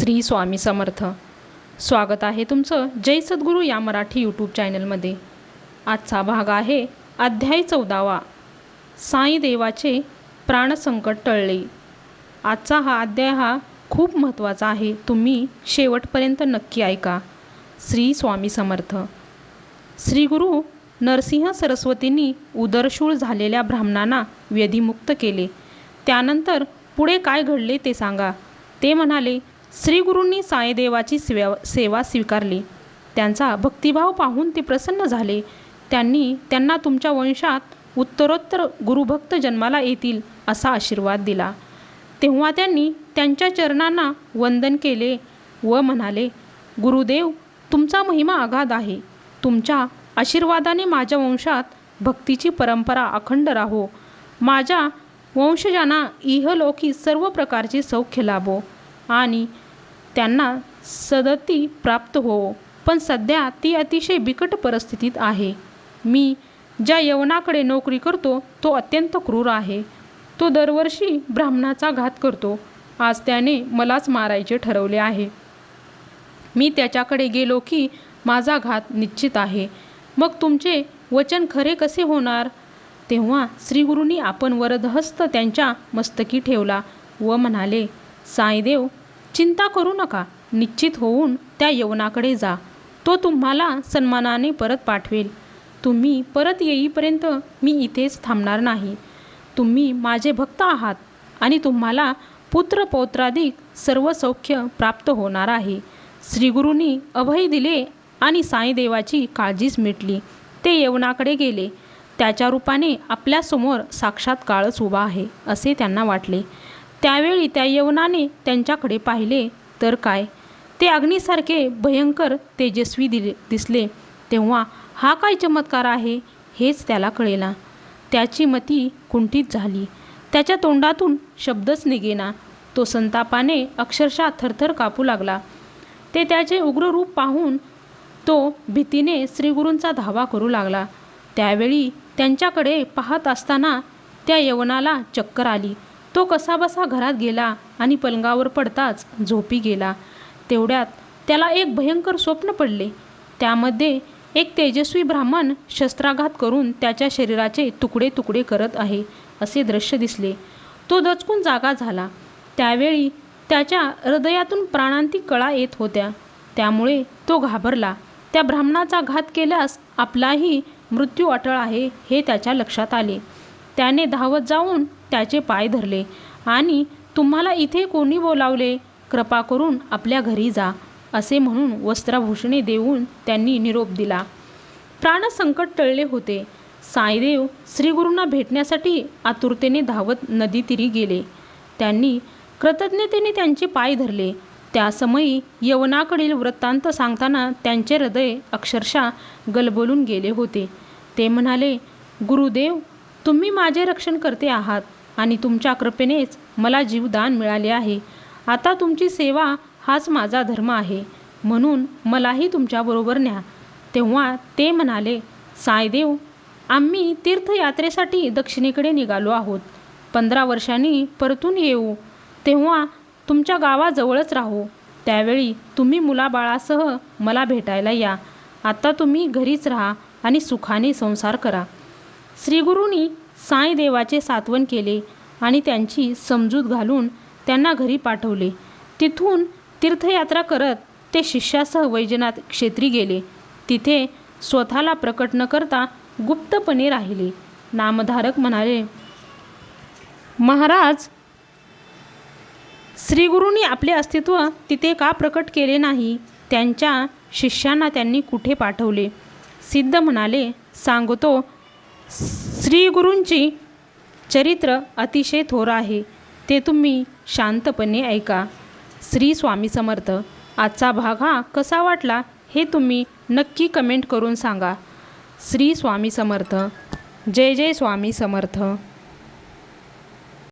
श्री स्वामी समर्थ. स्वागत आहे तुमचं जय सद्गुरू या मराठी यूट्यूब चॅनलमध्ये आजचा भाग आहे अध्याय चौदावा. साईदेवाचे प्राणसंकट टळले. आजचा हा अध्याय हा खूप महत्त्वाचा आहे. तुम्ही शेवटपर्यंत नक्की ऐका. श्री स्वामी समर्थ. श्री गुरु नरसिंह सरस्वतींनी उदरशूळ झालेल्या ब्राह्मणांना व्यधिमुक्त केले. त्यानंतर पुढे काय घडले ते सांगा. ते म्हणाले श्रीगुरूंनी साईदेवाची सेवा सेवा स्वीकारली. त्यांचा भक्तिभाव पाहून ते प्रसन्न झाले. त्यांनी त्यांना तुमच्या वंशात उत्तरोत्तर गुरुभक्त जन्माला येतील असा आशीर्वाद दिला. तेव्हा त्यांनी त्यांच्या चरणांना वंदन केले व म्हणाले गुरुदेव तुमचा महिमा अगाध आहे. तुमच्या आशीर्वादाने माझ्या वंशात भक्तीची परंपरा अखंड राहो. माझ्या वंशजांना इहलोकी सर्व प्रकारचे सौख्य लाभो. आणि त्यांना सदती प्राप्त होवो पण सध्या ती अतिशय बिकट परिस्थितीत आहे. मी ज्या यवनाकडे नोकरी करतो तो अत्यंत क्रूर आहे. तो दरवर्षी ब्राह्मणाचा घात करतो. आज त्याने मलाच मारायचे ठरवले आहे. मी त्याच्याकडे गेलो की माझा घात निश्चित आहे. मग तुमचे वचन खरे कसे होणार? तेव्हा श्रीगुरूंनी आपण वरदहस्त त्यांच्या मस्तकी ठेवला व म्हणाले साईदेव चिंता करू नका. निश्चित होऊन त्या यवनाकडे जा. तो तुम्हाला सन्मानाने परत पाठवेल. तुम्ही परत येईपर्यंत मी इथेच थांबणार नाही. तुम्ही माझे भक्त आहात आणि तुम्हाला पुत्र पौत्राधिक सर्व सौख्य प्राप्त होणार आहे. श्रीगुरूंनी अभय दिले आणि साईदेवाची काळजीच मिटली. ते यवनाकडे गेले. त्याच्या रूपाने आपल्यासमोर साक्षात काळच उभा आहे असे त्यांना वाटले. त्यावेळी त्या यवनाने त्यांच्याकडे पाहिले. तर काय? ते अग्नीसारखे भयंकर तेजस्वी दिले दिसले. तेव्हा हा काय चमत्कार आहे? हेच त्याला कळेना. त्याची मती कुंठित झाली. त्याच्या तोंडातून शब्दच निघेना. तो संतापाने अक्षरशः थरथर कापू लागला. ते त्याचे उग्र रूप पाहून तो भीतीने श्रीगुरूंचा धावा करू लागला. त्यावेळी त्यांच्याकडे पाहत असताना त्या यवनाला चक्कर आली. तो कसाबसा घरात गेला आणि पलंगावर पडताच झोपी गेला. तेवढ्यात त्याला एक भयंकर स्वप्न पडले. त्यामध्ये एक तेजस्वी ब्राह्मण शस्त्राघात करून त्याच्या शरीराचे तुकडे तुकडे करत आहे असे दृश्य दिसले. तो दचकून जागा झाला. त्यावेळी त्याच्या हृदयातून प्राणांतिक कळा येत होत्या. त्यामुळे तो घाबरला. त्या ब्राह्मणाचा घात केल्यास आपलाही मृत्यू अटळ आहे हे त्याच्या लक्षात आले. त्याने धावत जाऊन त्याचे पाय धरले. आणि तुम्हाला इथे कोणी बोलावले? कृपा करून आपल्या घरी जा असे म्हणून वस्त्राभूषणे देऊन त्यांनी निरोप दिला. प्राणसंकट टळले होते. साईदेव श्रीगुरूंना भेटण्यासाठी आतुरतेने धावत नदीतीरी गेले. त्यांनी कृतज्ञतेने त्यांचे पाय धरले. त्यासमयी यवनाकडील वृत्तांत सांगताना त्यांचे हृदय अक्षरशः गलबलून गेले होते. ते म्हणाले गुरुदेव तुम्ही माझे रक्षण करते आहात. आणि तुमच्या कृपेनेच मला जीवदान मिळाले आहे. आता तुमची सेवा हाच माझा धर्म आहे. म्हणून मलाही तुमच्याबरोबर न्या. तेव्हा ते म्हणाले सायदेव आम्ही तीर्थयात्रेसाठी दक्षिणेकडे निघालो आहोत. पंधरा वर्षांनी परतून येऊ. तेव्हा तुमच्या गावाजवळच राहू. त्यावेळी तुम्ही मुलाबाळासह मला भेटायला या. आता तुम्ही घरीच राहा आणि सुखाने संसार करा. श्रीगुरूंनी साईदेवाचे सातवन केले आणि त्यांची समजूत घालून त्यांना घरी पाठवले. तिथून तीर्थयात्रा करत ते शिष्यासह वैजनाथ क्षेत्री गेले. तिथे स्वतःला प्रकट न करता गुप्तपणे राहिले. नामधारक म्हणाले महाराज श्रीगुरूंनी आपले अस्तित्व तिथे का प्रकट केले नाही? त्यांच्या शिष्यांना त्यांनी कुठे पाठवले? सिद्ध म्हणाले सांगतो श्रीगुरूंची चरित्र अतिशय थोर आहे. ते तुम्ही शांतपणे ऐका. श्री स्वामी समर्थ आजचा भाग हा कसा वाटला हे तुम्ही नक्की कमेंट करून सांगा. श्री स्वामी समर्थ जय जय स्वामी समर्थ.